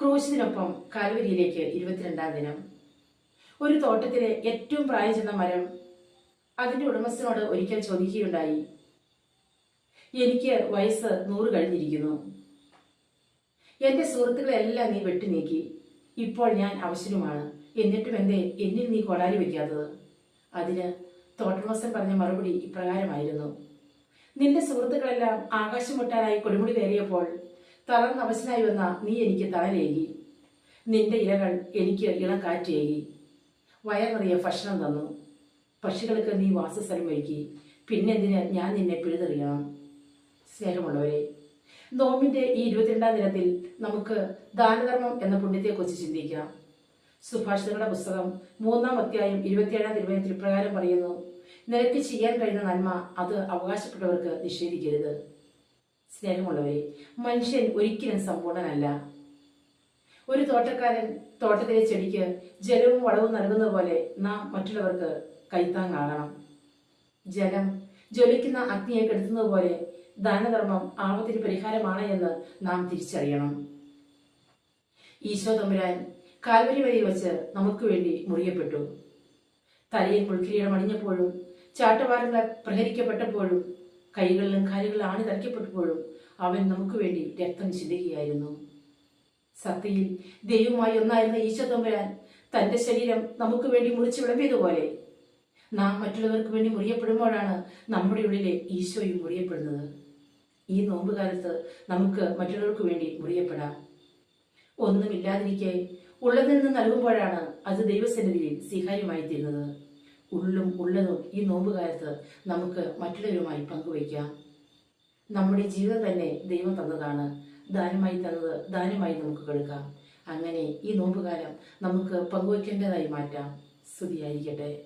ക്രൂശിനൊപ്പം കാൽവരിയിലേക്ക് ഇരുപത്തിരണ്ടാം ദിനം. ഒരു തോട്ടത്തിലെ ഏറ്റവും പ്രായം ചെന്ന മരം അതിന്റെ ഉടമസ്ഥനോട് ഒരിക്കൽ ചോദിക്കുകയുണ്ടായി. എനിക്ക് വയസ്സ് നൂറ് കഴിഞ്ഞിരിക്കുന്നു. എന്റെ സുഹൃത്തുക്കളെല്ലാം നീ വെട്ടി നീക്കി. ഇപ്പോൾ ഞാൻ അവശനുമാണ് എന്നിട്ടും എന്തേ എന്നിൽ നീ കൊടാലി വയ്ക്കാത്തത്? അതിന് തോട്ടമസൻ പറഞ്ഞ മറുപടി ഇപ്രകാരമായിരുന്നു. നിന്റെ സുഹൃത്തുക്കളെല്ലാം ആകാശം മുട്ടാനായി കൊടുമുടി കയറിയപ്പോൾ തളർന്ന അവശനായി വന്ന നീ എനിക്ക് തണലേകി നിന്റെ ഇലകൾ എനിക്ക് ഇളക്കാറ്റേകി വയറിയ ഭക്ഷണം തന്നു. പക്ഷികൾക്ക് നീ വാസസ്ഥലം ഒരുക്കി പിന്നെന്തിന് ഞാൻ നിന്നെ പിഴുതെറിയണം? സ്നേഹമുള്ളവരെ നോമ്പിന്റെ ഈ ഇരുപത്തിരണ്ടാം ദിനത്തിൽ നമുക്ക് ദാനധർമ്മം എന്ന പുണ്യത്തെക്കുറിച്ച് ചിന്തിക്കാം. സുഭാഷിതങ്ങളുടെ പുസ്തകം മൂന്നാം അധ്യായം ഇരുപത്തിയേഴാം തിരുവനന്തപുരത്തിൽ പ്രകാരം പറയുന്നു നിനക്ക് ചെയ്യാൻ കഴിയുന്ന നന്മ അത് അവകാശപ്പെട്ടവർക്ക് നിഷേധിക്കരുത്. സ്നേഹമുള്ളവരെ മനുഷ്യൻ ഒരിക്കലും സമ്പൂർണനല്ല. ഒരു തോട്ടക്കാരൻ തോട്ടത്തിലെ ചെടിക്ക് ജലവും വളവും നൽകുന്ന പോലെ നാം മറ്റുള്ളവർക്ക് കൈത്താങ്ങാകണം ജലം ജ്വലിക്കുന്ന അഗ്നിയെ കെടുത്തുന്നത് പോലെ ദാനധർമ്മം ആപത്തിന് പരിഹാരമാണ് എന്ന് നാം തിരിച്ചറിയണം. ഈശോ തമ്പുരാൻ കാൽവരി വരി വച്ച് നമുക്ക് വേണ്ടി മുറിയപ്പെട്ടു. തലയിൽ പുൽക്കിരീടം അണിഞ്ഞപ്പോഴും ചാട്ടവാരങ്ങൾ പ്രഹരിക്കപ്പെട്ടപ്പോഴും കൈകളിലും കാലുകളിലും ആണി തരയ്ക്കപ്പെട്ടപ്പോഴും അവൻ നമുക്ക് വേണ്ടി രക്തം ചിന്തുകയായിരുന്നു. സത്യയിൽ ദൈവമായി ഒന്നായിരുന്ന ഈശോ തമ്പുരാൻ തന്റെ ശരീരം നമുക്ക് വേണ്ടി മുറിച്ചു വിളമ്പിയതുപോലെ നാം മറ്റുള്ളവർക്ക് വേണ്ടി മുറിയപ്പെടുമ്പോഴാണ് നമ്മുടെ ഉള്ളിലെ ഈശോയും മുറിയപ്പെടുന്നത്. ഈ നോമ്പുകാലത്ത് നമുക്ക് മറ്റുള്ളവർക്ക് വേണ്ടി മുറിയപ്പെടാം. ഒന്നുമില്ലാതിരിക്കെ ഉള്ളതിൽ നിന്ന് നൽകുമ്പോഴാണ് അത് ദൈവസന്നിധിയിൽ സ്വീകാര്യമായി തീരുന്നത് ഉള്ളും ഉള്ളതും ഈ നോമ്പുകാലത്ത് നമുക്ക് മറ്റുള്ളവരുമായി പങ്കുവയ്ക്കാം. നമ്മുടെ ജീവിതം തന്നെ ദൈവം തന്നതാണ്. ദാനമായി തന്നത് ദാനമായി നമുക്ക് കൊടുക്കാം. അങ്ങനെ ഈ നോമ്പുകാലം നമുക്ക് പങ്കുവയ്ക്കേണ്ടതായി മാറ്റാം. സ്തുതിയായിരിക്കട്ടെ.